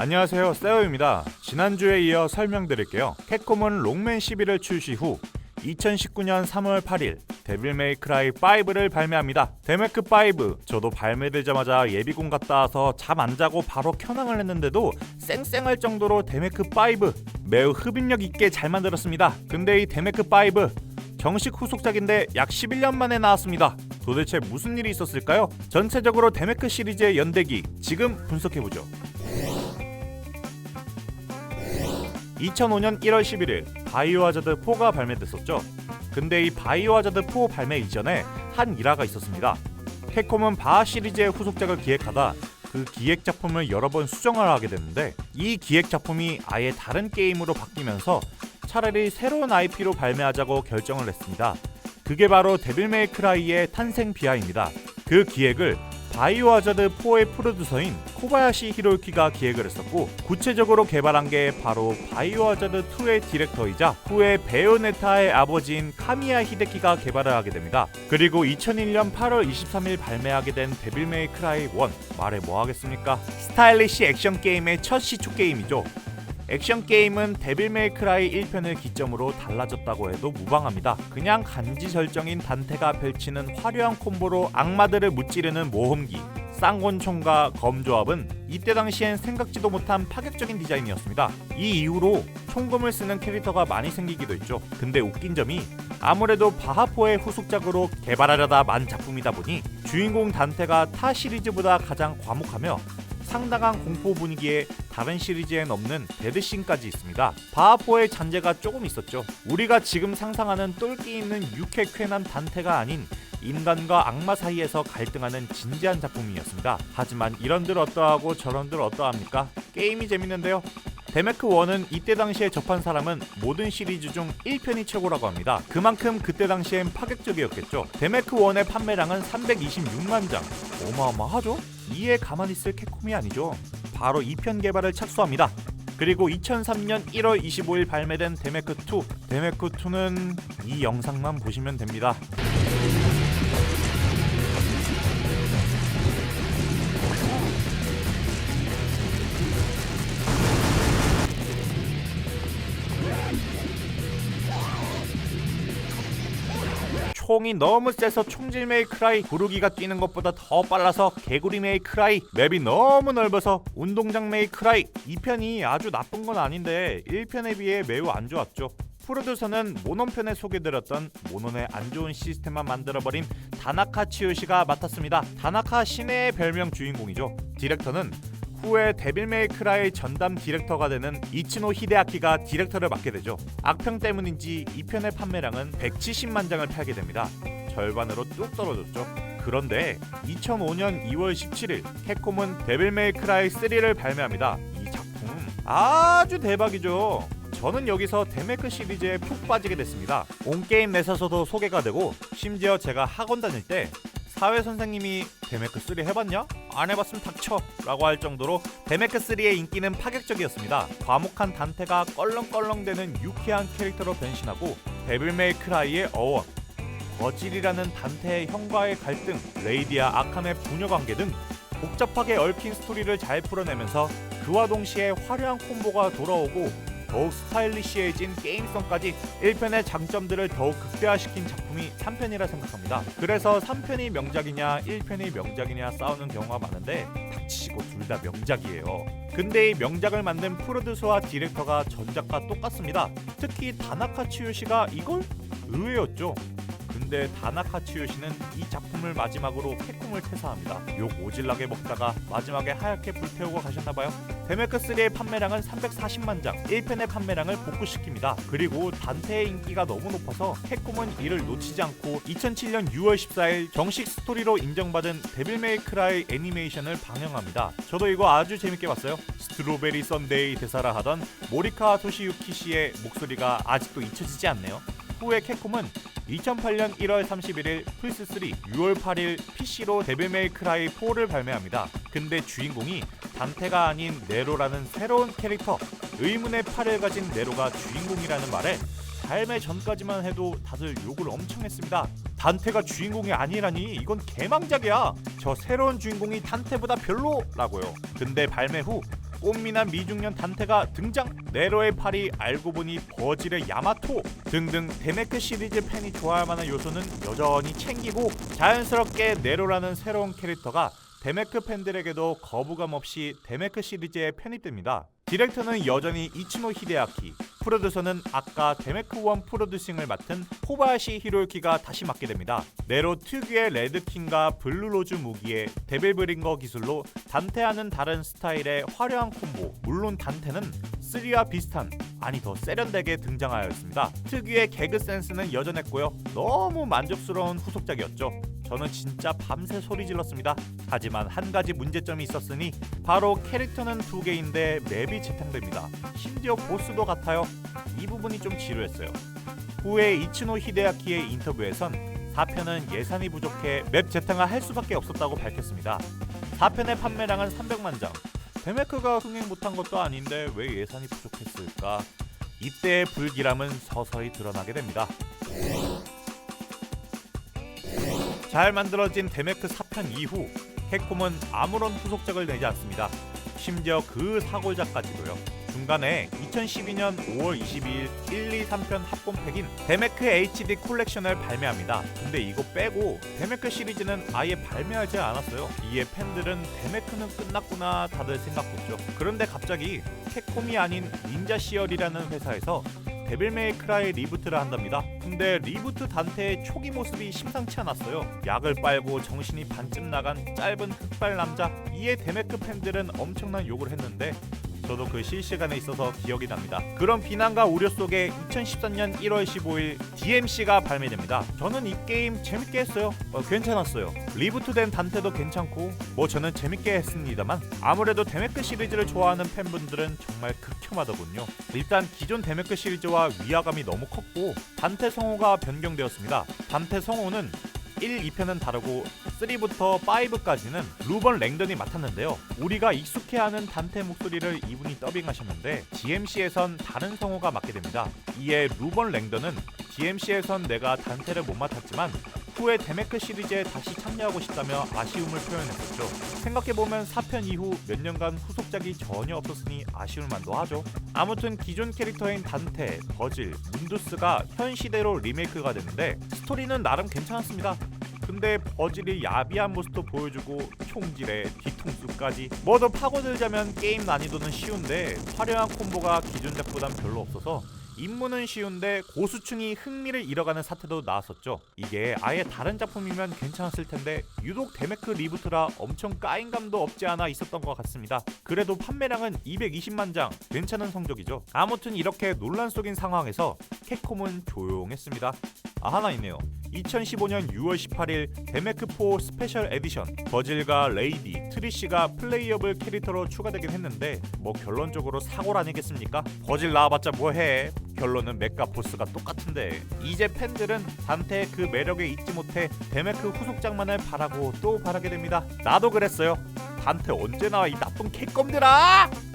안녕하세요 세어입니다 지난주에 이어 설명드릴게요 캡콤은 롱맨 11을 출시 후 2019년 3월 8일 데빌 메이크라이 5를 발매합니다. 데메크 5 저도 발매되자마자 예비군 갔다 와서 잠 안 자고 바로 켜낭을 했는데도 쌩쌩할 정도로 데메크 5 매우 흡입력 있게 잘 만들었습니다. 근데 이 데메크 5 정식 후속작인데 약 11년 만에 나왔습니다. 도대체 무슨 일이 있었을까요? 전체적으로 데메크 시리즈의 연대기 지금 분석해보죠. 2005년 1월 11일 바이오하자드 4가 발매됐었죠. 근데 이 바이오하자드 4 발매 이전에 한 일화가 있었습니다. 캡콤은 바하 시리즈의 후속작을 기획하다 그 기획 작품을 여러 번 수정을 하게 됐는데 이 기획 작품이 아예 다른 게임으로 바뀌면서 차라리 새로운 IP로 발매하자고 결정을 했습니다. 그게 바로 데빌 메이 크라이의 탄생 비하입니다. 그 기획을 바이오하자드 4의 프로듀서인 코바야시 히로유키가 기획을 했었고 구체적으로 개발한 게 바로 바이오하자드 2의 디렉터이자 후에 베요네타의 아버지인 카미야 히데키가 개발을 하게 됩니다. 그리고 2001년 8월 23일 발매하게 된 데빌 메이 크라이 1 말해 뭐 하겠습니까? 스타일리시 액션 게임의 첫 시초 게임이죠. 액션 게임은 데빌 메이 크라이 1편을 기점으로 달라졌다고 해도 무방합니다. 그냥 간지 절정인 단테가 펼치는 화려한 콤보로 악마들을 무찌르는 모험기, 쌍권총과 검조합은 이때 당시엔 생각지도 못한 파격적인 디자인이었습니다. 이 이후로 총검을 쓰는 캐릭터가 많이 생기기도 했죠. 근데 웃긴 점이 아무래도 바하포의 후속작으로 개발하려다 만 작품이다 보니 주인공 단테가 타 시리즈보다 가장 과묵하며 상당한 공포 분위기에 다른 시리즈엔 없는 데드씬까지 있습니다. 바하포의 잔재가 조금 있었죠. 우리가 지금 상상하는 똘끼 있는 육회 쾌남 단테가 아닌 인간과 악마 사이에서 갈등하는 진지한 작품이었습니다. 하지만 이런들 어떠하고 저런들 어떠합니까? 게임이 재밌는데요. 데메크 1은 이때 당시에 접한 사람은 모든 시리즈 중 1편이 최고라고 합니다. 그만큼 그때 당시엔 파격적이었겠죠. 데메크 1의 판매량은 326만 장. 어마어마하죠? 이에 가만히 있을 캡콤이 아니죠. 바로 2편 개발을 착수합니다. 그리고 2003년 1월 25일 발매된 데메크 2. 데메크 2는 이 영상만 보시면 됩니다. 총이 너무 세서 총질 메이 크라이 구르기가 뛰는 것보다 더 빨라서 개구리 메이 크라이 맵이 너무 넓어서 운동장 메이 크라이. 2편이 아주 나쁜 건 아닌데 1편에 비해 매우 안 좋았죠. 프로듀서는 모논편에 소개드렸던 모논의 안 좋은 시스템만 만들어버린 다나카 치요시가 맡았습니다. 다나카 신의 별명 주인공이죠. 디렉터는 후에 데빌 메이 크라이 전담 디렉터가 되는 이치노 히데아키가 디렉터를 맡게 되죠. 악평 때문인지 2편의 판매량은 170만 장을 팔게 됩니다. 절반으로 뚝 떨어졌죠. 그런데 2005년 2월 17일 캡콤은 데빌 메이 크라이 3를 발매합니다. 이 작품 아주 대박이죠. 저는 여기서 데메크 시리즈에 푹 빠지게 됐습니다. 온 게임 내에서도 소개가 되고 심지어 제가 학원 다닐 때 사회 선생님이 데메크 3 해봤냐? 안 해봤으면 닥쳐 라고 할 정도로 데메크 3의 인기는 파격적이었습니다. 과묵한 단테가 껄렁껄렁대는 유쾌한 캐릭터로 변신하고 데빌 메이 크라이의 어원 거질이라는 단테의 형과의 갈등, 레이디아 아캄의 부녀 관계 등 복잡하게 얽힌 스토리를 잘 풀어내면서 그와 동시에 화려한 콤보가 돌아오고 더욱 스타일리시해진 게임성까지 1편의 장점들을 더욱 극대화시킨 작품이 3편이라 생각합니다. 그래서 3편이 명작이냐 1편이 명작이냐 싸우는 경우가 많은데 닥치시고 둘 다 명작이에요. 근데 이 명작을 만든 프로듀서와 디렉터가 전작과 똑같습니다. 특히 다나카 치요시가 이걸 의외였죠. 근데 다나카 치요시는 이 작품을 마지막으로 캡콤을 퇴사합니다. 욕 오질나게 먹다가 마지막에 하얗게 불태우고 가셨나봐요. 데메크 3의 판매량은 340만 장, 1편의 판매량을 복구시킵니다. 그리고 단테의 인기가 너무 높아서 캡콤은 이를 놓치지 않고 2007년 6월 14일 정식 스토리로 인정받은 데빌 메이 크라이 애니메이션을 방영합니다. 저도 이거 아주 재밌게 봤어요. 스트로베리 썬데이 대사라 하던 모리카 토시유키 씨의 목소리가 아직도 잊혀지지 않네요. 후에 캡콤은 2008년 1월 31일 플스3, 6월 8일 PC로 데빌 메이 크라이 4를 발매합니다. 근데 주인공이 단테가 아닌 네로라는 새로운 캐릭터, 의문의 팔을 가진 네로가 주인공이라는 말에 발매 전까지만 해도 다들 욕을 엄청 했습니다. 단테가 주인공이 아니라니 이건 개망작이야. 저 새로운 주인공이 단테보다 별로라고요. 근데 발매 후 꽃미남 미중년 단테가 등장 네로의 팔이 알고 보니 버질의 야마토 등등 데메크 시리즈 팬이 좋아할 만한 요소는 여전히 챙기고 자연스럽게 네로라는 새로운 캐릭터가 데메크 팬들에게도 거부감 없이 데메크 시리즈에 편입됩니다. 디렉터는 여전히 이치노 히데아키, 프로듀서는 아까 데메크1 프로듀싱을 맡은 코바야시 히로유키가 다시 맡게 됩니다. 네로 특유의 레드킹과 블루로즈 무기의 데빌브링거 기술로 단테와는 다른 스타일의 화려한 콤보 물론 단테는 3와 비슷한 아니 더 세련되게 등장하였습니다. 특유의 개그 센스는 여전했고요. 너무 만족스러운 후속작이었죠. 저는 진짜 밤새 소리 질렀습니다. 하지만 한 가지 문제점이 있었으니 바로 캐릭터는 두 개인데 맵이 재탕됩니다. 심지어 보스도 같아요. 이 부분이 좀 지루했어요. 후에 이치노 히데아키의 인터뷰에선 4편은 예산이 부족해 맵 재탕을 할 수밖에 없었다고 밝혔습니다. 4편의 판매량은 300만 장. 데메크가 흥행 못한 것도 아닌데 왜 예산이 부족했을까? 이때의 불길함은 서서히 드러나게 됩니다. 잘 만들어진 데메크 4편 이후 캡콤은 아무런 후속작을 내지 않습니다. 심지어 그 사골작까지도요. 중간에 2012년 5월 22일 1, 2, 3편 합본팩인 데메크 HD 콜렉션을 발매합니다. 근데 이거 빼고 데메크 시리즈는 아예 발매하지 않았어요. 이에 팬들은 데메크는 끝났구나 다들 생각했죠. 그런데 갑자기 캡콤이 아닌 닌자 시얼이라는 회사에서 데빌메이 크라이 리부트를 한답니다. 근데 리부트 단테의 초기 모습이 심상치 않았어요. 약을 빨고 정신이 반쯤 나간 짧은 흑발 남자. 이에 데메크 팬들은 엄청난 욕을 했는데 저도 그 실시간에 있어서 기억이 납니다. 그런 비난과 우려 속에 2014년 1월 15일 DMC가 발매됩니다. 저는 이 게임 재밌게 했어요. 어, 괜찮았어요. 리부트된 단테도 괜찮고 뭐 저는 재밌게 했습니다만 아무래도 데메크 시리즈를 좋아하는 팬분들은 정말 극혐하더군요. 일단 기존 데메크 시리즈와 위화감이 너무 컸고 단테 성우가 변경되었습니다. 단테 성우는 1, 2편은 다르고 3부터 5까지는 루번 랭던이 맡았는데요. 우리가 익숙해하는 단테 목소리를 이분이 더빙하셨는데 GMC에선 다른 성우가 맡게 됩니다. 이에 루번 랭던은 GMC에선 내가 단테를 못 맡았지만 후에 데메크 시리즈에 다시 참여하고 싶다며 아쉬움을 표현했었죠. 생각해보면 4편 이후 몇 년간 후속작이 전혀 없었으니 아쉬울 만도 하죠. 아무튼 기존 캐릭터인 단테, 버질, 문두스가 현 시대로 리메이크가 됐는데 스토리는 나름 괜찮았습니다. 근데 버질이 야비한 모습도 보여주고 총질에 뒤통수까지 뭐 더 파고들자면 게임 난이도는 쉬운데 화려한 콤보가 기존작보단 별로 없어서 임무는 쉬운데 고수층이 흥미를 잃어가는 사태도 나왔었죠. 이게 아예 다른 작품이면 괜찮았을 텐데 유독 데메크 리부트라 엄청 까인 감도 없지 않아 있었던 것 같습니다. 그래도 판매량은 220만 장, 괜찮은 성적이죠. 아무튼 이렇게 논란 속인 상황에서 캡콤은 조용했습니다. 아 하나 있네요. 2015년 6월 18일 데메크4 스페셜 에디션 버질과 레이디, 트리시가 플레이어블 캐릭터로 추가되긴 했는데 뭐 결론적으로 사골 아니겠습니까? 버질 나와봤자 뭐해? 결론은 맥과 보스가 똑같은데 이제 팬들은 단테의 그 매력에 잊지 못해 데메크 후속작만을 바라고 또 바라게 됩니다. 나도 그랬어요. 단테 언제 나와 이 나쁜 개껌들아!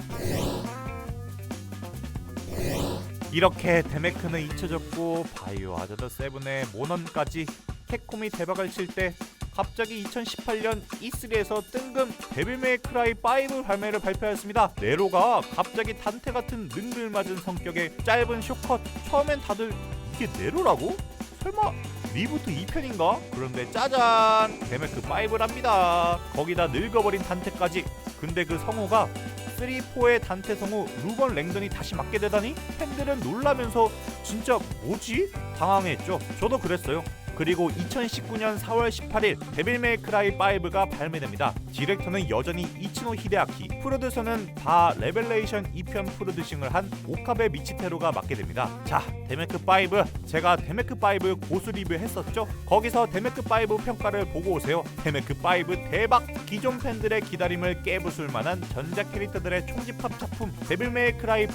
이렇게 데메크는 잊혀졌고 바이오 하자드 7의 모넌까지 캡콤이 대박을 칠 때 갑자기 2018년 E3에서 뜬금 데빌메이 크라이 5 발매를 발표하였습니다. 네로가 갑자기 단테 같은 능글맞은 성격의 짧은 쇼컷 처음엔 다들 이게 네로라고? 설마 리부트 2편인가? 그런데 짜잔 데메크 5랍니다. 거기다 늙어버린 단테까지 근데 그 성우가 3, 4의 단테 성우 루번 랭던이 다시 맡게 되다니 팬들은 놀라면서 진짜 뭐지? 당황했죠. 저도 그랬어요. 그리고 2019년 4월 18일 데빌메이 크라이 5가 발매됩니다. 디렉터는 여전히 이치노 히데아키, 프로듀서는 다 레벨레이션 2편 프로듀싱을 한 오카베 미치테로가 맡게 됩니다. 자, 데메크 5 제가 데메크 5 고수 리뷰 했었죠? 거기서 데메크 5 평가를 보고 오세요. 데메크 5 대박! 기존 팬들의 기다림을 깨부술 만한 전작 캐릭터들의 총집합 작품 데빌메이 크라이 5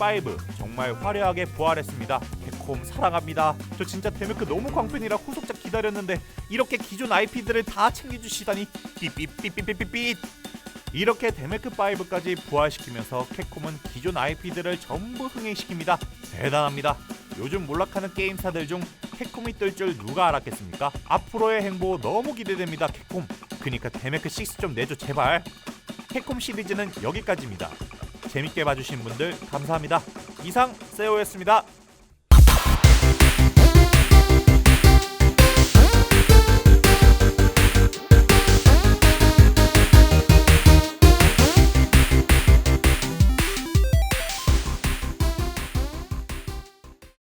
정말 화려하게 부활했습니다. 캡콤 사랑합니다. 저 진짜 데메크 너무 광팬이라 후속작 기다렸는데 이렇게 기존 IP들을 다 챙겨주시다니 삐삐삐삐삐삐삐 이렇게 데메크 5까지 부활시키면서 캡콤은 기존 IP들을 전부 흥행시킵니다. 대단합니다. 요즘 몰락하는 게임사들 중 캡콤이 뜰 줄 누가 알았겠습니까? 앞으로의 행보 너무 기대됩니다. 캡콤. 그니까 데메크 6 좀 내줘 제발. 캡콤 시리즈는 여기까지입니다. 재밌게 봐주신 분들 감사합니다. 이상 세오였습니다.